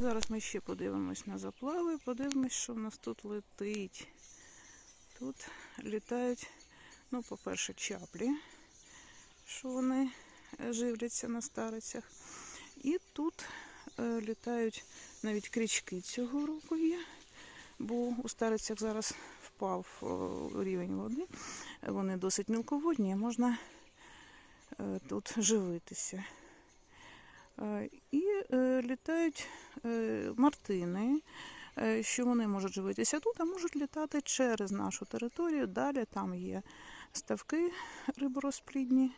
Зараз ми ще подивимось на заплави, подивимось, що в нас тут летить. Тут літають, ну, по-перше, чаплі, що вони е, живляться на старицях. І тут е, літають навіть крічки цього року є, бо у старицях зараз впав рівень води. Вони досить мілководні, можна е, тут живитися. Е, І е, літають е, мартини, що вони можуть живитися тут, а можуть літати через нашу територію. Далі там є ставки риборозплідні,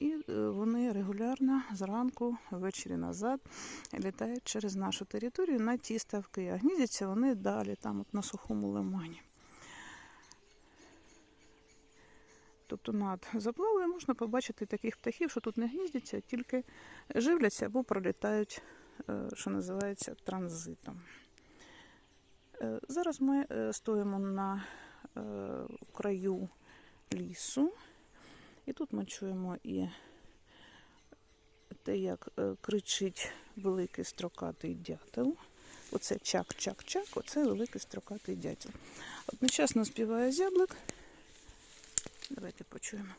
і вони регулярно зранку, ввечері назад літають через нашу територію на ті ставки. А гніздяться вони далі, там от на сухому лимані. Тобто над заплавою можна побачити таких птахів, що тут не гніздяться, а тільки живляться або пролітають, е, що називається, транзитом. Е, Зараз ми е, стоїмо на краю лісу, і тут ми чуємо і те, як кричить великий строкатий дятел. Оце чак-чак-чак, оце великий строкатий дятел. Одночасно співає зяблик. Давайте почуємо.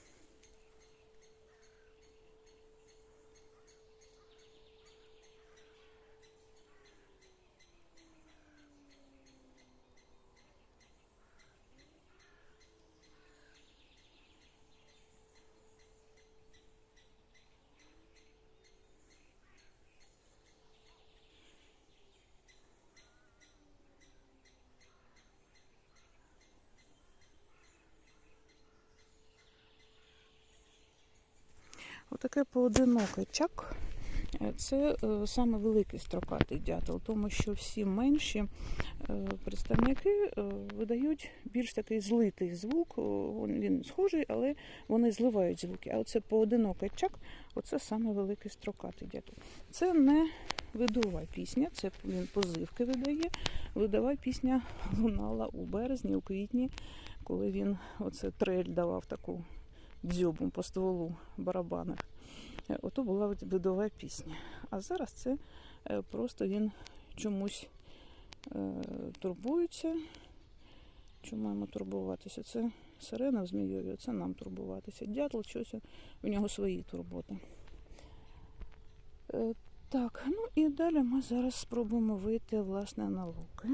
Отаке поодиноке чак. е, Це е, саме великий строкатий дятел, тому що всі менші е, представники видають більш такий злитий звук. Він схожий, але вони зливають звуки. А оце поодинокий чак, оце саме великий строкатий дятел. Це не видова пісня, це він позивки видає. Видова пісня лунала у березні, у квітні, коли він оце трель давав таку дзьобом по стволу барабанах. Е, Ото була видова пісня. А зараз це е, просто він чомусь е, турбується. Чому маємо турбуватися? Це сирена в Змійові, це нам турбуватися. Дятел, щось у нього свої турботи. Так, ну і далі ми зараз спробуємо вийти власне на луки.